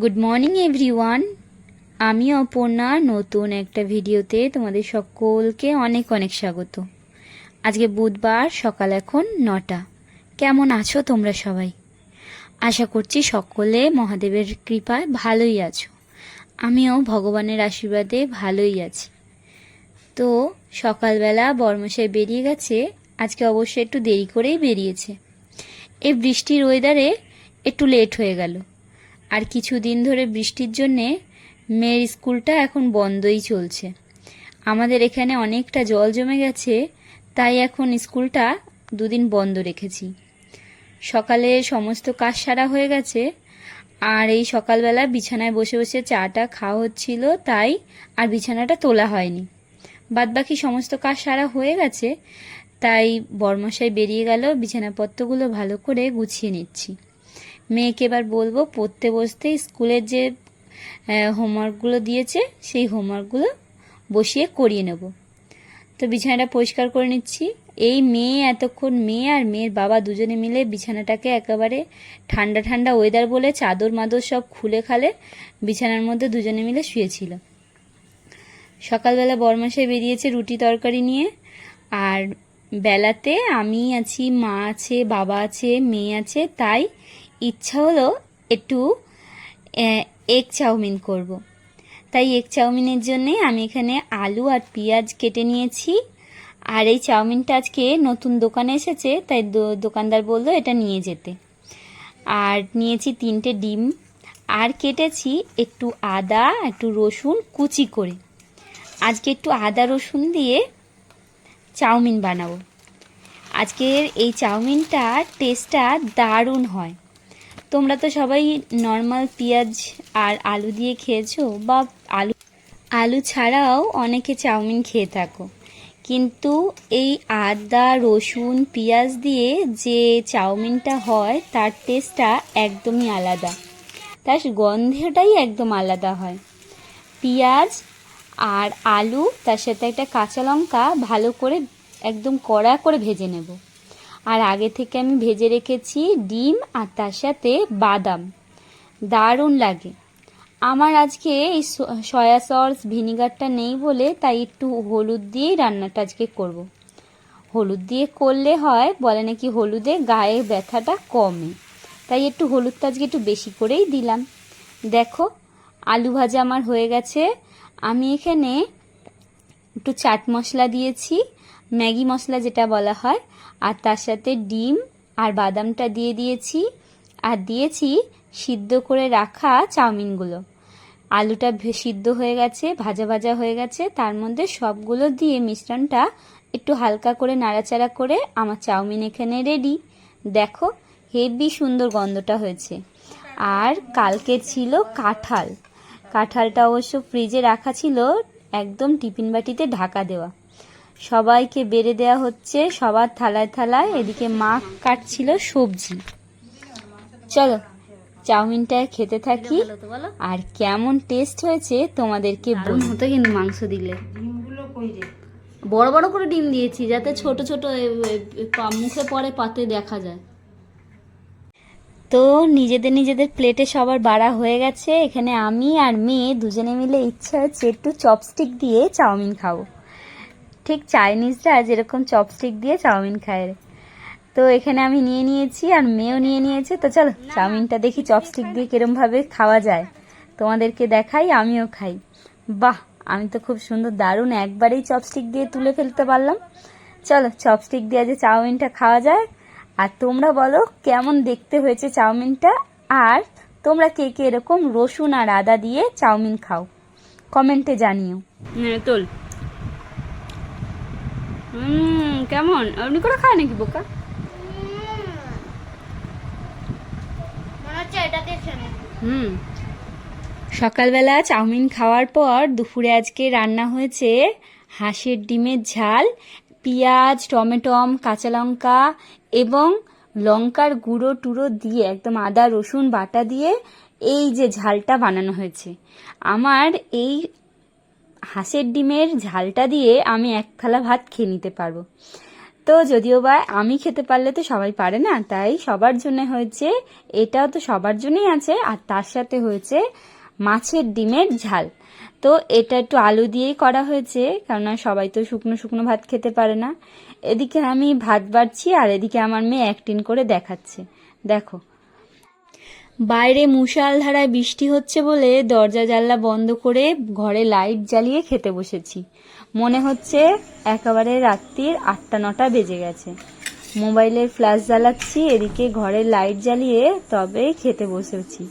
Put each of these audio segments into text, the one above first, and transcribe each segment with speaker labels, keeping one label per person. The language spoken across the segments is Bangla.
Speaker 1: গুড মর্নিং এভরিওয়ান আমি অপর্ণা, নতুন একটা ভিডিওতে তোমাদের সকলকে অনেক অনেক স্বাগত। আজকে বুধবার, সকাল এখন নটা। কেমন আছো তোমরা সবাই? আশা করছি সকলে মহাদেবের কৃপায় ভালোই আছো। আমিও ভগবানের আশীর্বাদে ভালোই আছি। তো সকালবেলা বর্মশাই বেরিয়ে গেছে, আজকে অবশ্যই একটু দেরি করেই বেরিয়েছে। এই বৃষ্টির ওয়েদারে একটু লেট হয়ে গেল। আর কিছুদিন ধরে বৃষ্টির জন্যে মেয়ের স্কুলটা এখন বন্ধই চলছে। আমাদের এখানে অনেকটা জল জমে গেছে, তাই এখন স্কুলটা দুদিন বন্ধ রেখেছি। সকালে সমস্ত কাজ সারা হয়ে গেছে, আর এই সকালবেলা বিছানায় বসে বসে চাটা খাওয়া হচ্ছিল, তাই আর বিছানাটা তোলা হয়নি। বাদবাকি সমস্ত কাজ সারা হয়ে গেছে, তাই বর্মশাই বেরিয়ে গেল, বিছানাপত্রগুলো ভালো করে গুছিয়ে নিচ্ছি। মেয়েকে এবার বলব, পড়তে বসতে স্কুলের যে হোমওয়ার্কগুলো দিয়েছে, সেই হোমওয়ার্কগুলো বসিয়ে করিয়ে নেব। তো বিছানাটা পরিষ্কার করে নিচ্ছি। এই মেয়ে এতক্ষণ মেয়ে আর মেয়ের বাবা দুজনে মিলে বিছানাটাকে একেবারে ঠান্ডা ঠান্ডা ওয়েদার বলে চাদর মাদর সব খুলে খালে বিছানার মধ্যে দুজনে মিলে শুয়েছিল। সকালবেলা বরমাসায় বেরিয়েছে রুটি তরকারি নিয়ে আর বেলাতে আমি আছি, মা আছে, বাবা আছে, মেয়ে আছে, তাই ইচ্ছা হলো একটু এগ চাউমিন করব। তাই এগ চাউমিনের জন্যে আমি এখানে আলু আর পেঁয়াজ কেটে নিয়েছি। আর এই চাউমিনটা আজকে নতুন দোকানে এসেছে, তাই দোকানদার বলল এটা নিয়ে যেতে। আর নিয়েছি তিনটে ডিম। আর কেটেছি একটু আদা, একটু রসুন কুচি করে। আজকে একটু আদা রসুন দিয়ে চাউমিন বানাবো। আজকের এই চাউমিনটার টেস্টটা দারুণ হয়। তোমরা তো সবাই নর্মাল পেঁয়াজ আর আলু দিয়ে খেয়েছো বা আলু আলু ছাড়াও অনেকে চাউমিন খেয়ে থাকো। কিন্তু এই আদা, রসুন, পেঁয়াজ দিয়ে যে চাউমিনটা হয়, তার টেস্টটা একদমই আলাদা। তার গন্ধটাই একদম আলাদা হয়। পেঁয়াজ আর আলু, তার সাথে একটা কাঁচা লঙ্কা ভালো করে একদম কড়া করে ভেজে নেব। আর আগে থেকে আমি ভেজে রেখেছি ডিম আর তার সাথে বাদাম। দারুণ লাগে। আমার আজকে এই সয়া সস, ভিনিগারটা নেই বলে তাই একটু হলুদ দিয়েই রান্নাটা আজকে করব। হলুদ দিয়ে করলে হয়, বলে নাকি হলুদে গায়ে ব্যথাটা কমে। তাই একটু হলুদটা আজকে একটু বেশি করেই দিলাম। দেখো, আলু ভাজা আমার হয়ে গেছে। আমি এখানে একটু চাট মশলা দিয়েছি। ম্যাগি মশলা যেটা বলা হয়, আর তার সাথে ডিম আর বাদামটা দিয়ে দিয়েছি। আর দিয়েছি সিদ্ধ করে রাখা চাউমিনগুলো। আলুটা সিদ্ধ হয়ে গেছে, ভাজা ভাজা হয়ে গেছে। তার মধ্যে সবগুলো দিয়ে মিশ্রণটা একটু হালকা করে নাড়াচাড়া করে আমার চাউমিন এখানে রেডি দেখো, হেভি সুন্দর গন্ধটা হয়েছে। আর কালকে ছিল কাঁঠাল। কাঁঠালটা অবশ্য ফ্রিজে রাখা ছিল, একদম টিফিন বাটিতে ঢাকা দেওয়া। সবাইকে বেড়ে দেওয়া হচ্ছে সবার থালায় থালায়। এদিকে মা কাটছিল সবজি। চলো চাউমিনটা খেতে থাকি। আর কেমন টেস্ট হয়েছে তোমাদেরকে বোন হতো কিন্তু মাংস দিলে। বড় বড় করে ডিম দিয়েছি যাতে ছোট ছোট মুখে পরে পাতে দেখা যায়। তো নিজেদের নিজেদের প্লেটে সবার বাড়া হয়ে গেছে। এখানে আমি আর মেয়ে দুজনে মিলে ইচ্ছা হচ্ছে একটু চপস্টিক দিয়ে চাউমিন খাব। ঠিক চাইনিজরা যেরকম চপস্টিক দিয়ে চাউমিন খায়। তো এখানে আমি নিয়ে নিয়েছি আর মেয়েও নিয়ে নিয়েছে। তো চলো চাউমিনটা দেখি চপস্টিক দিয়ে কিরমভাবে খাওয়া যায়। তোমাদেরকে দেখাই আমিও খাই। বাহ আমি তো খুব সুন্দর দারুণ একবারেই চপস্টিক দিয়ে তুলে ফেলতে পারলাম। চলো চপস্টিক দিয়ে যে চাউমিনটা খাওয়া যায়। আর তোমরা বলো কেমন দেখতে হয়েছে চাউমিনটা? আর তোমরা কে কে এরকম রসুন আর আদা দিয়ে চাউমিন খাও? কমেন্টে জানিও। তোল। কেমন? এমনি করে খায় নাকি বোকা? হুম। সকালবেলা চাউমিন খাওয়ার পর দুপুরে আজকে রান্না হয়েছে হাঁসের ডিমের ঝাল, পেঁয়াজ টমেটম কাঁচা লঙ্কা এবং লঙ্কার গুঁড়ো টুড়ো দিয়ে, একদম আদা, রসুন, বাটা দিয়ে এই যে ঝালটা বানানো হয়েছে। আমার এই হাঁসের ডিমের ঝালটা দিয়ে আমি এক থালা ভাত খেয়ে নিতে পারব। তো যদিও বা আমি খেতে পারলে তো সবাই পারে না, তাই সবার জন্য হয়েছে, এটাও তো সবার জন্যই আছে, আর তার সাথে হয়েছে মাছের ডিমের ঝাল। তো এটা একটু আলু দিয়েই করা হয়েছে, কেননা সবাই তো শুকনো শুকনো ভাত খেতে পারে না। এদিকে আমি ভাত বাড়ছি, আর এদিকে আমার মেয়ে অ্যাক্টিং করে দেখাচ্ছে। দেখো বাইরে মুষালধারায় বৃষ্টি হচ্ছে বলে দরজা জানলা বন্ধ করে ঘরে লাইট জ্বালিয়ে খেতে বসেছি। মনে হচ্ছে একেবারে রাত্রির আটটা নটা বেজে গেছে। মোবাইলের ফ্ল্যাশ জ্বালাচ্ছি, এদিকে ঘরে লাইট জ্বালিয়ে তবে খেতে বসেছি।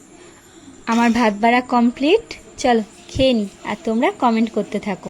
Speaker 1: আমার ভাত বাড়া কমপ্লিট। চলো খেয়ে নি, আর তোমরা কমেন্ট করতে থাকো।